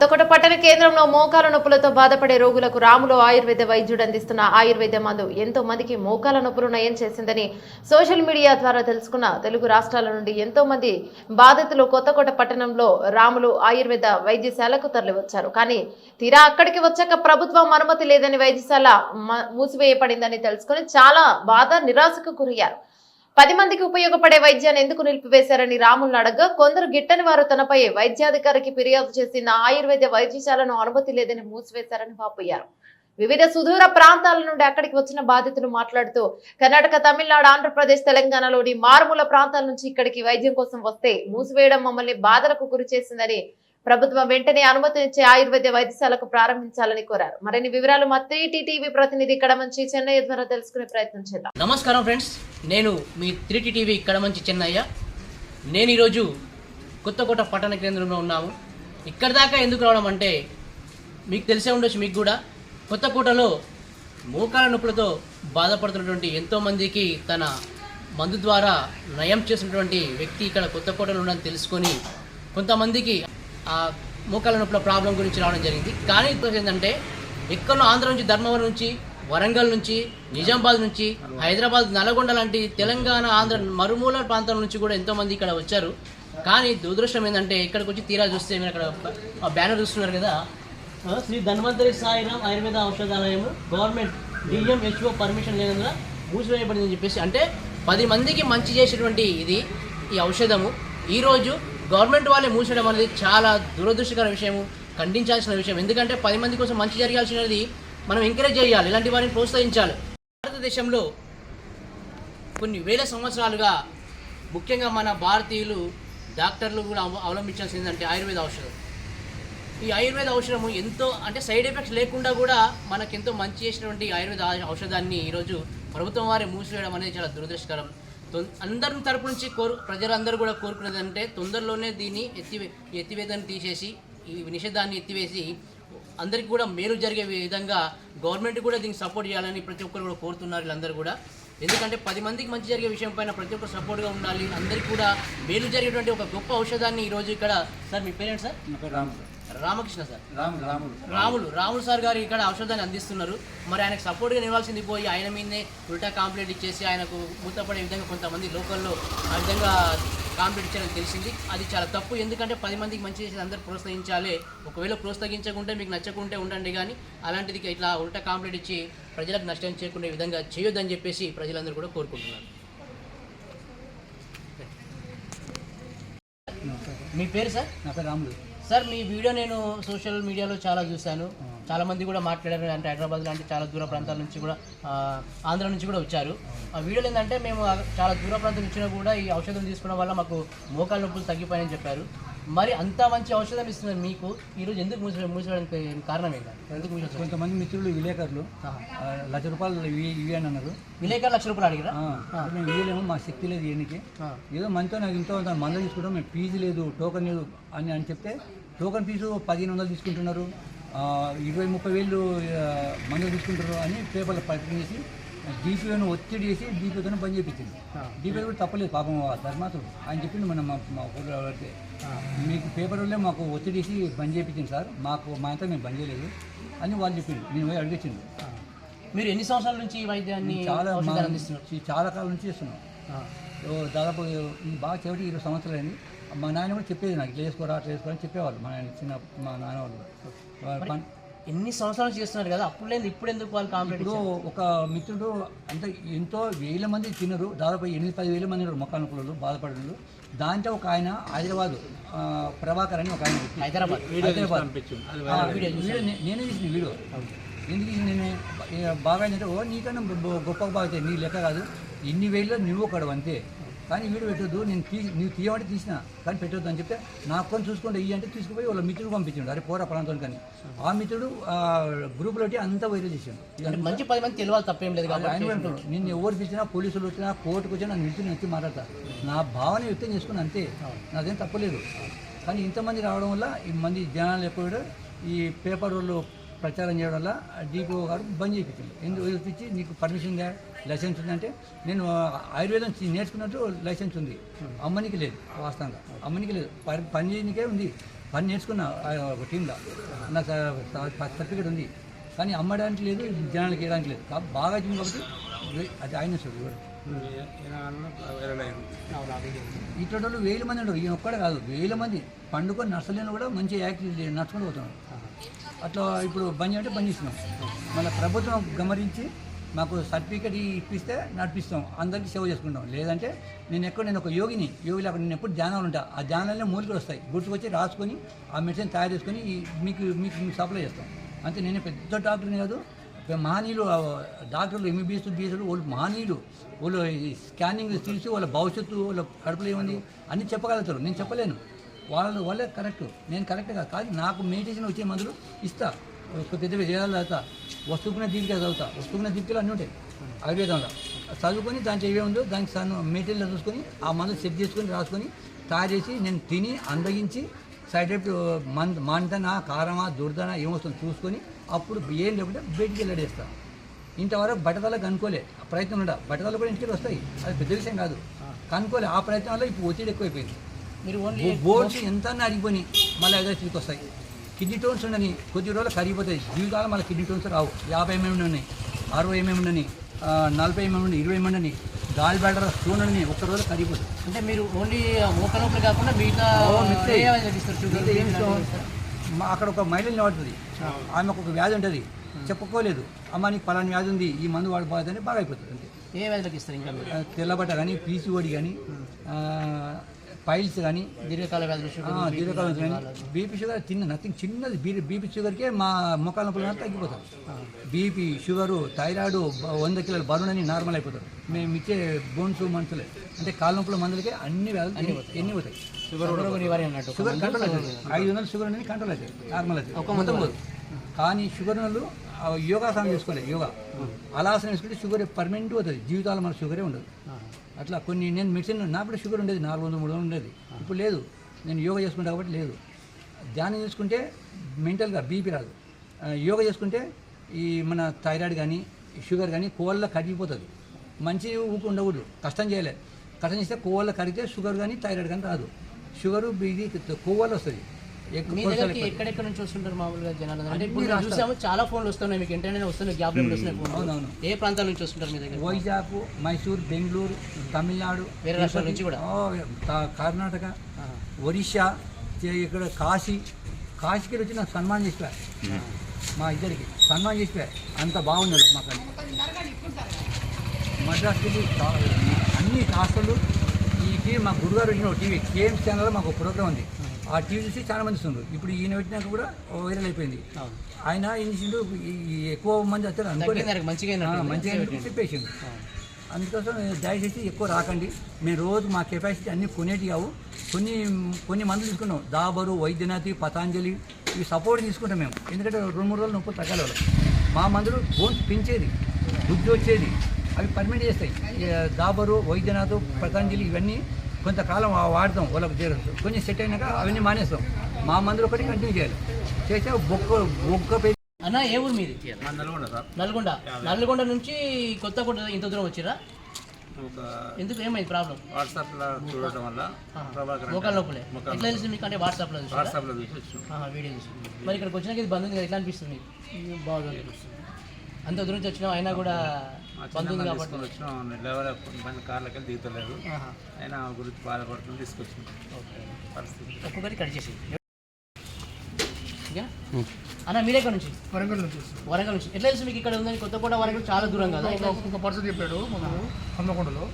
కొత్తకోట పట్టణ కేంద్రంలో మోకాల నొప్పులతో బాధపడే రోగులకు రాములు ఆయుర్వేద వైద్యుడు అందిస్తున్న ఆయుర్వేద మందు ఎంతో మందికి మోకాల నొప్పులు నయం చేసిందని సోషల్ మీడియా ద్వారా తెలుసుకున్న తెలుగు రాష్ట్రాల నుండి ఎంతో మంది బాధితులు కొత్తకోట పట్టణంలో రాములు ఆయుర్వేద వైద్యశాలకు తరలివచ్చారు. కానీ తీరా అక్కడికి వచ్చాక ప్రభుత్వం అనుమతి లేదని వైద్యశాల మ- మూసివేయబడిందని తెలుసుకుని చాలా బాధ నిరాశకు గురయ్యారు. పది మందికి ఉపయోగపడే వైద్యాన్ని ఎందుకు నిలిపివేశారని రాములను అడగగా కొందరు గిట్టని వారు తనపై వైద్యాధికారికి ఫిర్యాదు చేసిన ఆయుర్వేద వైద్యశాలను అనుమతి లేదని మూసివేశారని వాపోయారు. వివిధ సుదూర ప్రాంతాల నుండి అక్కడికి వచ్చిన బాధితులు మాట్లాడుతూ కర్ణాటక తమిళనాడు ఆంధ్రప్రదేశ్ తెలంగాణలోని మారుమూల ప్రాంతాల నుంచి ఇక్కడికి వైద్యం కోసం వస్తే మూసివేయడం మమ్మల్ని బాధలకు గురి చేసిందని ప్రభుత్వం వెంటనే అనుమతినిచ్చే ఆయుర్వేద వైద్యశాలకు ప్రారంభించాలని కోరారు. మరిన్ని వివరాలు మా త్రీ టీవీ ప్రతినిధి ఇక్కడ నుంచి చెన్నై ద్వారా తెలుసుకునే ప్రయత్నం చేద్దాం. నమస్కారం ఫ్రెండ్స్. నేను మీ త్రీటీ టీవీ ఇక్కడ మంచి చెన్నయ్య. నేను ఈరోజు కొత్తకోట పట్టణ కేంద్రంలో ఉన్నాము. ఇక్కడ దాకా ఎందుకు రావడం అంటే మీకు తెలిసే ఉండొచ్చు మీకు కూడా. కొత్తకోటలో మోకాల నొప్పులతో బాధపడుతున్నటువంటి ఎంతోమందికి తన మందు ద్వారా నయం చేసినటువంటి వ్యక్తి ఇక్కడ కొత్తకోటలో ఉండని తెలుసుకొని కొంతమందికి ఆ మోకాల నొప్పుల ప్రాబ్లం గురించి రావడం జరిగింది. కానీ ఇప్పుడు ఏంటంటే ఎక్కడో ఆంధ్ర నుంచి ధర్మవరం నుంచి వరంగల్ నుంచి నిజామాబాద్ నుంచి హైదరాబాద్ నల్గొండ లాంటి తెలంగాణ ఆంధ్ర మరుమూల ప్రాంతాల నుంచి కూడా ఎంతోమంది ఇక్కడ వచ్చారు. కానీ దురదృష్టం ఏంటంటే ఇక్కడికి వచ్చి తీరా చూస్తే మీరు అక్కడ బ్యానర్ చూస్తున్నారు కదా. Shri Dhanvantari Sairam Ayurveda Aushadhalayam government DMHO permission లేనందున మూసివేయబడిందని చెప్పేసి అంటే పది మందికి మంచి చేసేటువంటి ఇది ఈ ఔషధము. ఈరోజు గవర్నమెంట్ వాళ్ళే మూసేయడం అనేది చాలా దురదృష్టకర విషయము ఖండించాల్సిన విషయం. ఎందుకంటే పది మంది కోసం మంచి జరగాల్సినది మనం ఎంకరేజ్ చేయాలి ఇలాంటి వారిని ప్రోత్సహించాలి. భారతదేశంలో కొన్ని వేల సంవత్సరాలుగా ముఖ్యంగా మన భారతీయులు డాక్టర్లు కూడా అవ- అవలంబించాల్సింది ఏంటంటే ఆయుర్వేద ఔషధం. ఈ ఆయుర్వేద ఔషధము ఎంతో అంటే సైడ్ ఎఫెక్ట్స్ లేకుండా కూడా మనకు ఎంతో మంచి చేసినటువంటి ఆయుర్వేద ఔషధాన్ని ఈరోజు ప్రభుత్వం వారే మూసివేయడం అనేది చాలా దురదృష్టకరం. అందరి తరపు నుంచి కోరు ప్రజలందరూ కూడా కోరుకునేది అంటే తొందరలోనే దీన్ని ఎత్తివే ఎత్తివేతను తీసేసి ఈ నిషేధాన్ని ఎత్తివేసి అందరికీ కూడా మేలు జరిగే విధంగా గవర్నమెంట్ కూడా దీనికి సపోర్ట్ చేయాలని ప్రతి ఒక్కరు కూడా కోరుతున్నారు వీళ్ళందరూ కూడా. ఎందుకంటే పది మందికి మంచి జరిగే విషయం పైన ప్రతి ఒక్కరు సపోర్ట్గా ఉండాలి. అందరికీ కూడా మేలు జరిగేటువంటి ఒక గొప్ప ఔషధాన్ని ఈరోజు ఇక్కడ సార్ మీ పేరెంట్ సార్? నా పేరు రామకృష్ణ సార్. రాముడు రాముడు రాములు రాములు సార్ గారు ఇక్కడ ఔషధాన్ని అందిస్తున్నారు. మరి ఆయనకు సపోర్ట్గా నివ్వాల్సింది పోయి ఆయన మీదనే ఉల్టా కాంప్లైంట్ ఇచ్చేసి ఆయనకు మూతపడే విధంగా కొంతమంది లోకల్లో ఆ విధంగా కాంప్లైంట్ ఇచ్చారని తెలిసింది. అది చాలా తప్పు. ఎందుకంటే పది మందికి మంచి చేసి అందరూ ప్రోత్సహించాలి. ఒకవేళ ప్రోత్సహించకుంటే మీకు నచ్చకుంటే ఉండండి కానీ అలాంటిది ఇట్లా ఉల్టా కాంప్లైంట్ ఇచ్చి ప్రజలకు నష్టం చేయకుండా విధంగా చేయొద్దని చెప్పేసి ప్రజలందరూ కూడా కోరుకుంటున్నారు. మీ పేరు సార్? నా పేరు రాముడు సార్ మీ వీడియో నేను సోషల్ మీడియాలో చాలా చూశాను. చాలా మంది కూడా మాట్లాడారు అంటే హైదరాబాద్ లాంటి చాలా దూర ప్రాంతాల నుంచి కూడా ఆంధ్ర నుంచి కూడా వచ్చారు. ఆ వీడియోలు ఏంటంటే మేము చాలా దూర ప్రాంతం వచ్చినా కూడా ఈ ఔషధం తీసుకోవడం వల్ల మాకు మోకాల నొప్పులు తగ్గిపోయాయని చెప్పారు. మరి అంత మంచి ఔషధం ఇస్తున్నారు మీకు. ఈరోజు ఎందుకు మూసి మూసివేయడానికి కారణం ఏంటి? ఎందుకు మూసి కొంతమంది మిత్రులు విలేకరులు లక్ష రూపాయలు ఇవి ఇవి అని అన్నారు. విలేకరు లక్ష రూపాయలు అడిగిరా? మేము ఇవ్వలేము మా శక్తి లేదు ఆ. ఏదో మనతో నాకు ఇంతో మందులు తీసుకుంటాం మేము ఫీజు లేదు టోకన్ లేదు అని అని చెప్తే టోకన్ ఫీజు పదిహేను వందలు తీసుకుంటున్నారు. ఇరవై ముప్పై వేలు మందులు తీసుకుంటారు అని పేపర్లో ప్రకటన చేసి డీపీఓను ఒత్తిడి చేసి డీపీఓతో పని చేయించింది డీపీఓ కూడా తప్పలేదు పాపం ధర్మాతుడు. ఆయన చెప్పింది మనం మా మా ఊళ్ళో మీకు పేపర్ వల్లే మాకు ఒత్తిడి చేసి బంద్ చేయించింది సార్. మాకు మా అంతా మేము బంద్ చేయలేదు అని వాళ్ళు చెప్పింది నేను పోయి అడిగించింది మీరు ఎన్ని సంవత్సరాల నుంచి ఈ వైద్యాన్ని చాలా చాలా కాలం నుంచి చేస్తున్నాం. ఓ దాదాపు ఈ బాగా చెవిటి ఇరవై సంవత్సరాలు మా నాయన కూడా చెప్పేది నాకు ఇట్లా చేసుకోరా అట్లా చేసుకోరా అని చెప్పేవాళ్ళు. మా నాయన చిన్న మా నాన్న వాళ్ళు. వాళ్ళ ఎన్ని సంవత్సరాల చేస్తున్నారు కదా అప్పుడు లేదు ఇప్పుడు ఎందుకు వాళ్ళు కాంప్లైంట్ ఇప్పుడు ఒక మిత్రుడు అంటే ఎంతో వేల మంది తినరు దాదాపు ఎనిమిది పది వేల మంది నొప్పులు బాధపడరు దాంట్లో ఒక ఆయన హైదరాబాద్ ఆ, ప్రభాకర్ అని ఒక ఆయన. హైదరాబాద్. హైదరాబాద్. వీడియో నేనే తీసిన వీడియో. ఎందుకు నేను? బాగా ఏంటంటే ఓ నీకన్నా గొప్ప- బాగా నీ లెక్క కాదు. ఇన్ని వేలలో నువ్వు ఒకడు అంతే. కానీ వీడియో పెట్టొద్దు నేను తీ నువ్వు తీయమంటే తీసిన కానీ పెట్టొద్దు అని చెప్తే నాకు కొని చూసుకుంటే ఇవి అంటే తీసుకుపోయి వాళ్ళ మిత్రుడు పంపించాడు. అరే పోరా ప్రాంతం కానీ. ఆ మిత్రుడు ఆ గ్రూప్లో అంతా వైరల్ చేసాడు. అంటే మంచి పది మంది తెలియాలి తప్పేం లేదు నిన్ను ఎవరు పిలిచినా పోలీసులు వచ్చినా కోర్టుకు వచ్చినా నన్ను నిలిచి వచ్చి మాట్లాడతా. నా భావన వ్యక్తం చేసుకుని అంతే. నాదేం తప్పలేదు కానీ ఇంతమంది రావడం వల్ల ఈ మంది జనాలు ఎక్కువ ఈ పేపర్ వాళ్ళు ప్రచారం చేయడం వల్ల డీపీఓ గారు బంద్ చేయించారు. ఎందుకు వచ్చి నీకు పర్మిషన్ లైసెన్స్ ఉందంటే నేను ఆయుర్వేదం నేర్చుకున్నట్టు లైసెన్స్ ఉంది. అమ్మనికి లేదు వాస్తవంగా. అమ్మనికి లేదు. పని పని చేయడానికే ఉంది. పని నేర్చుకున్నా ఒక టీంలో. నాకు సర్టిఫికేట్ ఉంది. కానీ అమ్మడానికి లేదు జనాలకి ఇవ్వడానికి లేదు. కాబట్టి బాగా వచ్చింది కాబట్టి అది ఆయన చూడు ఇటువంటి వాళ్ళు వేల మంది ఉండరు. ఈయన ఒక్కడే కాదు. వేల మంది పండుకొని నర్సలేని కూడా మంచి యాక్టివిటీ నడుచుకొని పోతున్నాడు అట్లా ఇప్పుడు బంద్ అంటే బంద్ చేస్తున్నాం. మళ్ళీ ప్రభుత్వం గమనించి మాకు సర్టిఫికేట్ ఇప్పిస్తే నడిపిస్తాం. అందరికీ సేవ చేసుకుంటాం. లేదంటే నేను ఎక్కడ నేను ఒక యోగిని. యోగి లేకుండా నేను ఎప్పుడు ధ్యానాలు ఉంటా. ఆ ధ్యానాలనే మూలికలు వస్తాయి. గుర్తుకొచ్చి రాసుకొని ఆ మెడిసిన్ తయారు చేసుకొని మీకు మీకు మీకు సప్లై చేస్తాం. అంతే నేను పెద్ద డాక్టర్ని కాదు మహనీయులు డాక్టర్లు ఎంబీబీఎస్ బీఎస్లు వాళ్ళు మహనీయులు. వాళ్ళు ఈ స్కానింగ్ తీసి వాళ్ళ భవిష్యత్తు వాళ్ళ కడుపులో ఏముంది? అన్నీ చెప్పగలుగుతారు. నేను చెప్పలేను. వాళ్ళు వాళ్ళే కరెక్ట్. నేను కరెక్ట్ కాదు. కానీ నాకు మెడిటేషన్ వచ్చే మందులు ఇస్తా. ఒక పెద్ద వేదాలు చదువుతా వస్తుకున్న దీపిక చదువుతా. వస్తుకున్న దీపికలు అన్నీ ఉంటాయి. ఆయుర్వేదంలో. చదువుకొని దాంట్లో ఏవే ఉందో దానికి సన్ మెటీరియల్ చూసుకొని ఆ మందులు సెట్ చేసుకొని రాసుకొని తయారు చేసి నేను తిని అందగించి సైడ్ ఎఫెక్ట్ మంద మంటనా కారమా దుర్దనా ఏమొస్తుందో చూసుకొని అప్పుడు ఏం లేకుంటే బయటికి వెళ్ళడేస్తా ఇంతవరకు బట్టతలకు అనుకోలే ఆ ప్రయత్నం ఉండ బట్టతలు కూడా ఇంటికి వస్తాయి. అది పెద్ద విషయం కాదు. కనుకోలే ఆ ప్రయత్నం వల్ల ఇప్పుడు ఒత్తిడి ఎక్కువైపోయింది. మీరు ఓన్లీ బోర్డ్స్ ఎంత అరిగిపోయి మళ్ళీ స్థితికి వస్తాయి కిడ్నీ టోన్స్ ఉండని కొద్ది రోజులు కరిగిపోతాయి. జీవితాలు మళ్ళీ కిడ్నీ టోన్స్ రావు. యాభై ఎంఎం ఉన్నాయి అరవై ఎంఎం ఉండని నలభై ఎంఎం ఉండి ఇరవై ఎంఎం ఉండని గాలి బ్యాటర్ స్టోన్ అని ఒక్క రోజు కరిగిపోతుంది అంటే మీరు ఓన్లీ మోక నొప్పులు కాకుండా మిగతా అక్కడ ఒక మహిళ నిలబడుతుంది ఆమెకు ఒక వ్యాధి ఉంటుంది. చెప్పుకోలేదు. అమ్మ నీకు పలాని వ్యాధి ఉంది ఈ మందు వాడిపోతుందని బాగా అయిపోతుంది. అంతే ఏ వ్యాధులకు ఇస్తారు ఇంకా తెల్లబట్ట కానీ పీసీఓడి కానీ పైల్స్ కానీ దీర్ఘకాల దీర్ఘకాలం కానీ. బీపీ షుగర్ తిన్న నథింగ్ చిన్నది బీపీ బీపీ షుగర్కే మా ముఖాల నొప్పులు కానీ తగ్గిపోతాం బీపీ షుగరు థైరాయిడ్ బ- వంద కిలోల బరువు అని నార్మల్ అయిపోతారు. మేము ఇచ్చే బోన్స్ మనుషులే అంటే కాళ్ళ నొప్పుల మందులకే అన్ని వ్యాధులు ఎన్ని పోతాయి. షుగర్ షుగర్ కంట్రోల్ అవుతుంది. ఐదు వందల షుగర్ అనేది కంట్రోల్ అవుతుంది. నార్మల్ అవుతుంది. కానీ షుగర్ వాళ్ళు యోగాసనం చేసుకోలేదు యోగా. అలాసనం చేసుకుంటే షుగర్ పర్మనెంట్ అవుతుంది జీవితాలు మన షుగరే ఉండదు. అట్లా కొన్ని నేను మెడిసిన్ నాకు కూడా షుగర్ ఉండేది నాలుగు వందలు మూడు వందలు ఉండేది. ఇప్పుడు లేదు నేను యోగా చేసుకుంటా కాబట్టి లేదు. ధ్యానం చేసుకుంటే మెంటల్గా బీపీ రాదు. యోగా చేసుకుంటే ఈ మన థైరాయిడ్ కానీ షుగర్ కానీ కోళ్ళ కరిగిపోతుంది. మంచి ఊపు ఉండకూడదు కష్టం చేయలేదు కష్టం చేస్తే కోళ్ళ కరిగితే షుగర్ కానీ థైరాయిడ్ కానీ రాదు. షుగరు ఇది కొవ్వాలి వస్తుంది. మీ కొలెస్ట్రాల్ దగ్గరికి ఎక్కడెక్కడ నుంచి వస్తుంటారు మామూలుగా జనాలు? అంటే ఇప్పుడు మేము చూసాము చాలా ఫోన్లు వస్తున్నాయి మీకు ఇంటర్నెట్ వస్తున్నాయి గ్యాప్ వస్తున్నాయి ఫోన్లు అవునవును. ఏ ప్రాంతాల నుంచి వస్తుంటారు మీ దగ్గర? వైజాగ్ మైసూర్ బెంగళూరు తమిళనాడు వేరే రాష్ట్రాల నుంచి కూడా? ఓ, కా- కర్ణాటక ఒరిస్సా చే- ఇక్కడ కాశీ. కాశీకి వచ్చి నాకు సన్మానం చేసిపోయారు. మా ఇద్దరికి సన్మానం చేసిపోయారు. అంత బాగున్నాడు మాకు మద్రాసుకి అన్ని హాస్టళ్ళు ఈ టీవీ మా గురుగారు వచ్చిన టీవీ కేఎంస్ ఛానల్లో మాకు ప్రోగ్రామ్ ఉంది. ఆ టీవీ చూసి చాలా మంది వస్తున్నారు ఇప్పుడు ఈయన పెట్టినాక కూడా వైరల్ అయిపోయింది. ఆయన ఏం చేసిండు ఎక్కువ మంది వచ్చారు అనుకోలేదు మంచిగా చెప్పేసిండు. అందుకోసం దయచేసి ఎక్కువ రాకండి. మేము రోజు మా కెపాసిటీ అన్ని కొనేటి కావు. కొన్ని కొన్ని మందులు తీసుకున్నాం. దాబరు వైద్యనాథి పతాంజలి ఇవి సపోర్ట్ తీసుకుంటాం మేము. ఎందుకంటే రెండు మూడు రోజులు నొప్పులు తగ్గాలి వాళ్ళకి. మా మందులు బోన్స్ పెంచేది బుద్ధి వచ్చేది. అవి పర్మిట్ చేస్తాయి. దాబరు వైద్యనాథ్ పతాంజలి ఇవన్నీ కొంతకాలం వా- వాడతాం వాళ్ళకి చేరదు కొంచెం సెట్ అయినాక అవన్నీ మానేస్తాం. మా మందులు ఒకటి కంటిన్యూ చేయాలి. చేస్తే బొక్క బొక్క పె అన్న ఏ ఊరు మీది? నల్గొండ సార్. నల్గొండ. నల్గొండ నుంచి కొత్తగూడ ఇంత దూరం వచ్చిరా? ఎందుకు ఏమైంది ప్రాబ్లం? వాట్సాప్లో చూడటం వల్ల నొప్పులే. మోకాళ్ళ ఎట్లా తెలిసింది మీకు? అంటే వాట్సాప్లో చూసి వచ్చినాం. ఆహా, వీడియో చూసి. మరి ఇక్కడికి వచ్చినాక ఇది బంద్ ఉంది ఎట్లా అనిపిస్తుంది మీకు? బాగుంది అంత దూరం నుంచి వచ్చినాం అయినా కూడా చిన్న కాబట్టి వచ్చినాం. లెవెల్ బండి కార్లకి వెళ్ళి దిగుతలేదు అయినా గురించి బాధపడుతుంది తీసుకొచ్చినాం ఓకే. పరిస్థితి. ఒక్కొక్కటి కట్ చేసి అన్న మీరే ఎక్కడ నుంచి? వరంగల్ నుంచి వరంగల్ నుంచి. ఎట్లా తెలుసు మీకు ఇక్కడ ఉందని? కొత్తగూడ వరంగల్ చాలా దూరం కదా? ఒక పర్సన్ చెప్పాడు మనకు హన్మకొండలో.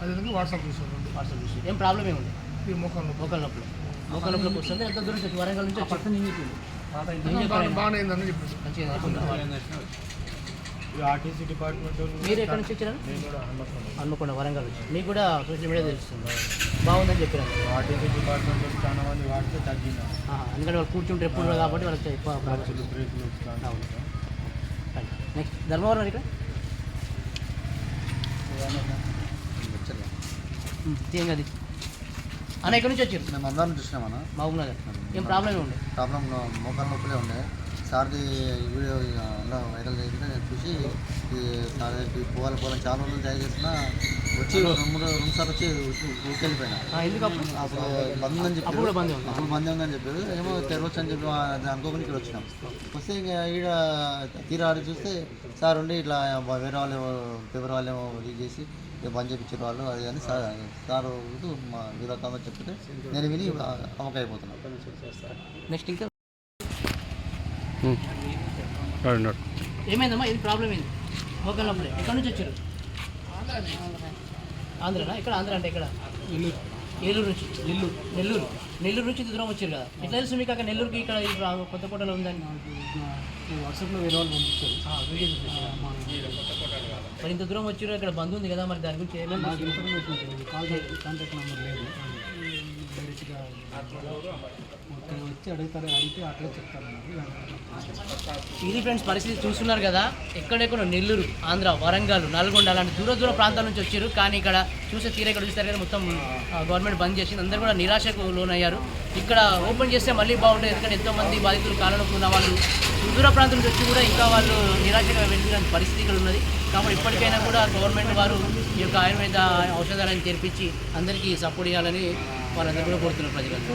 అది ఎందుకు వాట్సాప్ చూసాడు వాట్సాప్ చూసి ఏం ప్రాబ్లం ఏముంది? ఈ ముఖంలో మోకాల నొప్పులు మోకాల నొప్పులకు వస్తుంది. ఎంత దూరం వరంగల్ నుంచి పర్సన్ ఏం ఆయన? బాగానే చెప్పాడు. మంచిగా? ఆర్టీసీ డిపార్ట్మెంట్ మీరు ఎక్కడి నుంచి వచ్చారు? హన్మకొండ. వరంగల్ నుంచి. మీకు కూడా సోషల్ మీడియా తెలుస్తుంది. బాగుందని చెప్పారు ఆర్టీసీ డిపార్ట్మెంట్ చాలా మంది వాడితే తగ్గింది ఎందుకంటే వాళ్ళు కూర్చుంటే ఎప్పుడు ఉండదు కాబట్టి వాళ్ళకి ఎక్కువ బ్రేక్లు నెక్స్ట్ ధర్మవరం ఇక్కడ? తీయంగా అది అన్న ఎక్కడి నుంచి వచ్చారు? మేము అందరం చూసినామన్నా. మహబూబ్ నగర్ ఏం ప్రాబ్లం ఉండే ప్రాబ్లం మోకాళ్ళ నొప్పులే ఉండే. సార్ది వీడియో ఇలా వైరల్ చేసింటే నేను చూసి పోవాలి పోవాలని చాలా రోజులు ట్రై చేస్తున్నా వచ్చి రెండు రెండు సార్లు వచ్చి ఊరికెళ్ళిపోయినా. ఎందుకు అప్పుడు అప్పుడు బంద్ అని చెప్పి అప్పుడు బంద్ ఉంది. అప్పుడు బంద్ ఉందని చెప్పారు. ఏమో తెరవచ్చు అని చెప్పి అనుకోకుండా ఇక్కడ వచ్చినాం. వస్తే ఇంకా ఈడ తీరా ఆడి చూస్తే సార్ ఉండి ఇట్లా వేరే వాళ్ళు పేపర్ వాళ్ళు ఏమో రీడ్ చేసి బంద్ చేయించారు వాళ్ళు అది అని సార్ సార్ మా వీరకామని చెప్తే నేను విని అమ్మక అయిపోతున్నాను నెక్స్ట్ ఇంకా? ఏమైందమ్మా? ఇది ప్రాబ్లం ఏంది? మోకాళ్ళ నొప్పులే ఎక్కడి నుంచి వచ్చారు? ఆంధ్రనా? ఇక్కడ ఆంధ్ర అంటే ఇక్కడ ఏలూరు నుంచి. నెల్లూరు. నెల్లూరు. నెల్లూరు నుంచి దూరం వచ్చారు కదా. ఎట్లా తెలుసు మీకు అక్కడ నెల్లూరుకి ఇక్కడ ఈ ప్రా- కొత్తకోటలో ఉందని? వాట్సాప్లో వేరే వాళ్ళు పంపించారు. మరి ఇంత దూరం వచ్చారు ఇక్కడ బంద్ ఉంది కదా మరి దాని గురించి వచ్చింది కాల్ కాంటాక్ట్ నెంబర్ లేదు. డైరెక్ట్గా మొత్తం వచ్చి అడుగుతారు అడిగితే అట్లా చెప్తారు ఇది ఫ్రెండ్స్ పరిస్థితి చూస్తున్నారు కదా. ఎక్కడెక్కడ నెల్లూరు ఆంధ్ర వరంగల్ నల్గొండ అలాంటి దూర దూర ప్రాంతాల నుంచి వచ్చారు. కానీ ఇక్కడ చూసే తీరే ఇక్కడ చూస్తారు కదా మొత్తం గవర్నమెంట్ బంద్ చేసింది. అందరూ కూడా నిరాశకు లోనయ్యారు. ఇక్కడ ఓపెన్ చేస్తే మళ్ళీ బాగుంటుంది. ఎందుకంటే ఎంతోమంది బాధితులు కాలంలో ఉన్న వాళ్ళు దూర ప్రాంతం నుంచి వచ్చి కూడా ఇంకా వాళ్ళు నిరాశగా వెళ్ళిన పరిస్థితి ఇక్కడ ఉన్నది. కాబట్టి ఇప్పటికైనా కూడా గవర్నమెంట్ వారు ఈ యొక్క ఆయుర్వేద ఔషధాలను తెరిపించి అందరికీ సపోర్ట్ చేయాలని వాళ్ళందరూ కూడా కోరుతున్నారు ప్రజలందరూ